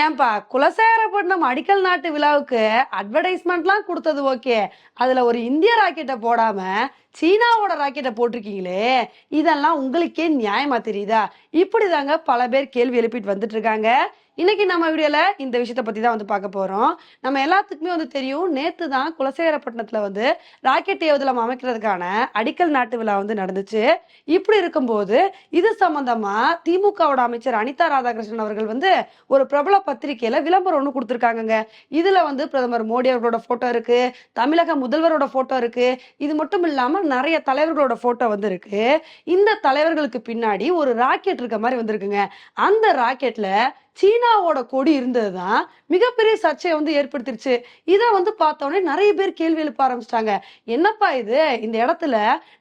ஏன்பா குலசேகரப்பட்டினம் அடிக்கல் நாட்டு விழாவுக்கு அட்வர்டைஸ்மெண்ட்லாம் கொடுத்தது ஓகே. அதுல ஒரு இந்திய ராக்கெட்டை போடாம சீனாவோட ராக்கெட்டை போட்டிருக்கீங்களே. இதெல்லாம் உங்களுக்கே நியாயமா தெரியுதா? இப்படிதாங்க பல பேர் கேள்வி எழுப்பிட்டு வந்துட்டு இருக்காங்க. இன்னைக்கு நம்ம வீடியோல இந்த விஷயத்த பத்தி தான் வந்து பார்க்க போறோம். நம்ம எல்லாத்துக்குமே வந்து தெரியும் நேத்து தான் குலசேகரப்பட்டினத்துல வந்து ராக்கெட் ஏவுதளம் அமைக்கிறதுக்கான அடிக்கல் நாட்டு விழா வந்து நடந்துச்சு. இப்படி இருக்கும்போது இது சம்பந்தமா திமுகவோட அமைச்சர் அனிதா ராதாகிருஷ்ணன் அவர்கள் வந்து ஒரு பிரபல பத்திரிகையில விளம்பரம் ஒன்று கொடுத்துருக்காங்கங்க. இதுல வந்து பிரதமர் மோடி அவர்களோட போட்டோ இருக்கு தமிழக முதல்வரோட போட்டோ இருக்கு இது மட்டும் இல்லாம நிறைய தலைவர்களோட போட்டோ வந்து இருக்கு. இந்த தலைவர்களுக்கு பின்னாடி ஒரு ராக்கெட் இருக்க மாதிரி வந்திருக்குங்க. அந்த ராக்கெட்ல சீனாவோட கொடி இருந்தது தான் மிகப்பெரிய சர்ச்சையை வந்து ஏற்படுத்திருச்சு. இதை வந்து பார்த்தோன்னே நிறைய பேர் கேள்வி எழுப்ப ஆரம்பிச்சிட்டாங்க. என்னப்பா இது? இந்த இடத்துல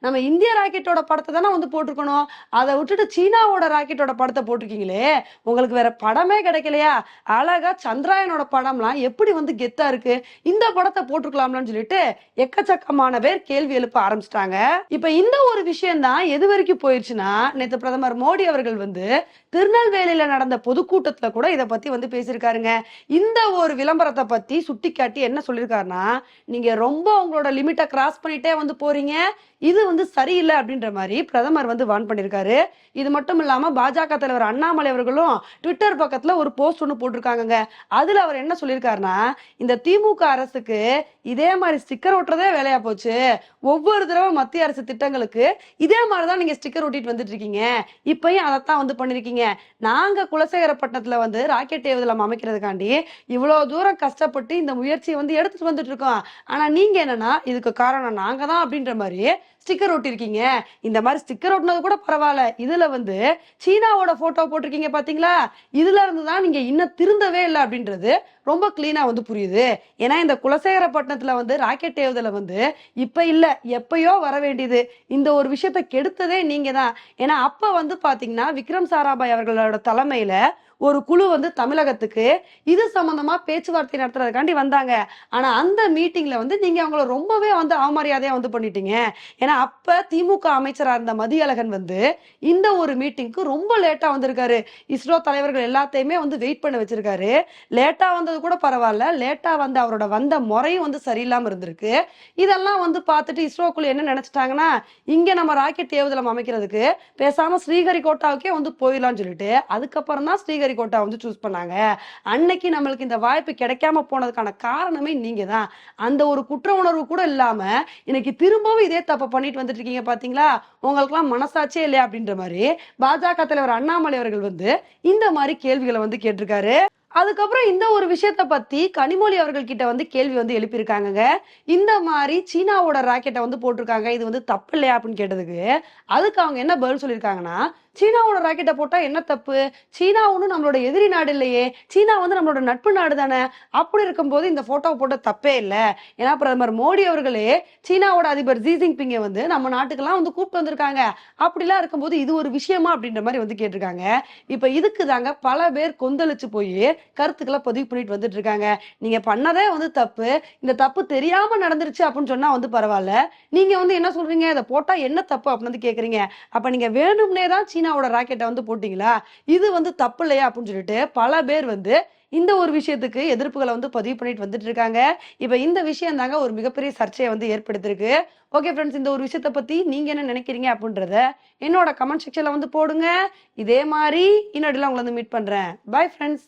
நம்ம இந்திய ராக்கெட்டோட படத்தை தானே வந்து போட்டிருக்கணும். அதை விட்டுட்டு சீனாவோட ராக்கெட்டோட படத்தை போட்டிருக்கீங்களே. உங்களுக்கு வேற படமே கிடைக்கலையா? அழகா சந்திராயனோட படம்லாம் எப்படி வந்து கெத்தா இருக்கு? இந்த படத்தை போட்டிருக்கலாம்லன்னு சொல்லிட்டு எக்கச்சக்கமான பேர் கேள்வி எழுப்ப ஆரம்பிச்சிட்டாங்க. இப்ப இந்த ஒரு விஷயம் தான் எது வரைக்கும் போயிடுச்சுன்னா நேற்று பிரதமர் மோடி அவர்கள் வந்து திருநெல்வேலியில நடந்த பொதுக்கூட்டத்தில் கூட இதை பத்தி வந்து பேசியிருக்காருங்க. இந்த ஒரு விளம்பரத்தை பத்தி சுட்டிக்காட்டி என்ன சொல்லியிருக்காருன்னா நீங்க ரொம்ப உங்களோட லிமிட்டை கிராஸ் பண்ணிட்டே வந்து போறீங்க. இது வந்து சரியில்லை அப்படின்ற மாதிரி பிரதமர் வந்து வான் பண்ணியிருக்காரு இது மட்டும் இல்லாம பாஜக தலைவர் அண்ணாமலை அவர்களும் ட்விட்டர் பக்கத்துல ஒரு போஸ்ட் ஒன்று போட்டிருக்காங்கங்க. அதுல அவர் என்ன சொல்லியிருக்காருன்னா இந்த திமுக அரசுக்கு இதே மாதிரி ஸ்டிக்கர் ஒட்டுறதே வேலையா போச்சு. ஒவ்வொரு தடவை மத்திய அரசு திட்டங்களுக்கு இதே மாதிரி தான் நீங்க ஸ்டிக்கர் ஒட்டிட்டு வந்துட்டு இருக்கீங்க. இப்பயும் அதைத்தான் வந்து பண்ணிருக்கீங்க. நாங்க குலசேகரப்பட்டினத்துல வந்து ராக்கெட் ஏவுதளம் அமைக்கிறதுக்காண்டி இவ்வளவு தூரம் கஷ்டப்பட்டு இந்த முயற்சியை வந்து எடுத்துட்டு வந்துட்டு இருக்கோம். ஆனா நீங்க என்னன்னா இதுக்கு காரணம் நாங்க தான் அப்படின்ற மாதிரி ஸ்டிக்கர் ஒட்டிருக்கீங்க. இந்த மாதிரி ஸ்டிக்கர் ஒட்டினது கூட பரவாயில்ல. இதுல வந்து சீனாவோட போட்டோ போட்டிருக்கீங்க பாத்தீங்களா? இதுல இருந்து தான் நீங்க இன்னும் திருந்தவே இல்லை அப்படின்றது ரொம்ப கிளீனா வந்து புரியுது. ஏன்னா இந்த குலசேகரப்பட்டினத்துல வந்து ராக்கெட் ஏவுதல வந்து இப்ப இல்ல எப்பயோ வர வேண்டியது. இந்த ஒரு விஷயத்த கெடுத்ததே நீங்க தான் ஏன்னா அப்ப வந்து பாத்தீங்கன்னா விக்ரம் சாராபாய் அவர்களோட தலைமையில ஒரு குழு வந்து தமிழகத்துக்கு இது சம்பந்தமா பேச்சுவார்த்தை நடத்துறதுக்காண்டி வந்தாங்க. ஆனா அந்த மீட்டிங்ல வந்து நீங்க அவங்கள ரொம்பவே வந்து அவமரியாதையா வந்து பண்ணிட்டீங்க. ஏன்னா அப்ப திமுக அமைச்சரா இருந்த மதியழகன் வந்து இந்த ஒரு மீட்டிங்க்கு ரொம்ப லேட்டா வந்திருக்காரு. இஸ்ரோ தலைவர்கள் எல்லாத்தையுமே வந்து வெயிட் பண்ண வச்சிருக்காரு. லேட்டா வந்தது கூட பரவாயில்ல. லேட்டா வந்து அவரோட வந்த முறையும் வந்து சரியில்லாம இருந்திருக்கு. இதெல்லாம் வந்து பார்த்துட்டு இஸ்ரோக்குள்ள என்ன நினைச்சிட்டாங்கன்னா இங்க நம்ம ராக்கெட் ஏவுதளம் அமைக்கிறதுக்கு பேசாம ஸ்ரீஹரிகோட்டாவுக்கே வந்து போயிடலாம்னு சொல்லிட்டு அதுக்கப்புறம் தான் ஸ்ரீஹரிகோட்டா வந்து சூஸ் பண்ணாங்க. அன்னைக்கு நம்மளுக்கு இந்த வாய்ப்பு கிடைக்காம போனதுக்கான காரணமே நீங்க தான் அந்த ஒரு குற்ற உணர்வு கூட இல்லாம இன்னைக்கு திரும்பவும் இதே தப்ப பண்ணிட்டு வந்துட்டு இருக்கீங்க பாத்தீங்களா? உங்களுக்குலாம் மனசாச்சே இல்லையா அப்படின்ற மாதிரி பாஜக தலைவர் அண்ணாமலை அவர்கள் வந்து இந்த மாதிரி கேள்விகளை வந்து கேட்டிருக்காரு. அதுக்கப்புறம் இந்த ஒரு விஷயத்த பத்தி கனிமொழி அவர்கள் கிட்ட வந்து கேள்வி வந்து எழுப்பியிருக்காங்க இந்த மாதிரி சீனாவோட ராக்கெட்டை வந்து போட்டிருக்காங்க. இது வந்து தப்பு இல்லையா அப்படின்னு கேட்டதுக்கு அதுக்கு அவங்க என்ன பதில் சொல்லியிருக்காங்கன்னா சீனாவோட ராக்கெட்டை போட்டா என்ன தப்பு? சீனா ஒன்றும் நம்மளோட எதிரி நாடு இல்லையே. சீனா வந்து நம்மளோட நட்பு நாடு தானே. அப்படி இருக்கும்போது இந்த போட்டோவை போட்ட தப்பே இல்லை. ஏன்னா பிரதமர் மோடி அவர்களே சீனாவோட அதிபர் ஜி ஜின்பிங்கை வந்து நம்ம நாட்டுக்கெல்லாம் வந்து கூப்பிட்டு வந்திருக்காங்க. அப்படிலாம் இருக்கும்போது இது ஒரு விஷயமா அப்படின்ற மாதிரி வந்து கேட்டிருக்காங்க. இப்போ இதுக்கு தாங்க பல பேர் கொந்தளிச்சு போய் கருத்துக்களை பதிவு பண்ணிட்டு வந்துட்டு இருக்காங்க. நீங்க பண்ணதே வந்து தப்பு. இந்த தப்பு தெரியாம நடந்துருச்சு அப்படின்னு சொன்னா வந்து பரவாயில்ல. நீங்க வந்து என்ன சொல்றீங்க? இதை போட்டா என்ன தப்பு அப்படின்னு வந்து கேக்குறீங்க. அப்ப நீங்க வேணும்னே தான் சீனாவோட ராக்கெட்டை வந்து போட்டீங்களா? இது வந்து தப்பு இல்லையா? அப்படின்னு சொல்லிட்டு பல பேர் வந்து இந்த ஒரு விஷயத்துக்கு எதிர்ப்புகளை வந்து பதிவு பண்ணிட்டு வந்துட்டு இருக்காங்க. இப்ப இந்த விஷயம் தாங்க ஒரு மிகப்பெரிய சர்ச்சையை வந்து ஏற்படுத்திருக்கு ஓகே ஃப்ரெண்ட்ஸ் இந்த ஒரு விஷயத்த பத்தி நீங்க என்ன நினைக்கிறீங்க அப்படின்றத என்னோட கமெண்ட் செக்ஷன்ல வந்து போடுங்க. இதே மாதிரி இன்னொடிலாம் உங்களை வந்து மீட் பண்றேன். Bye friends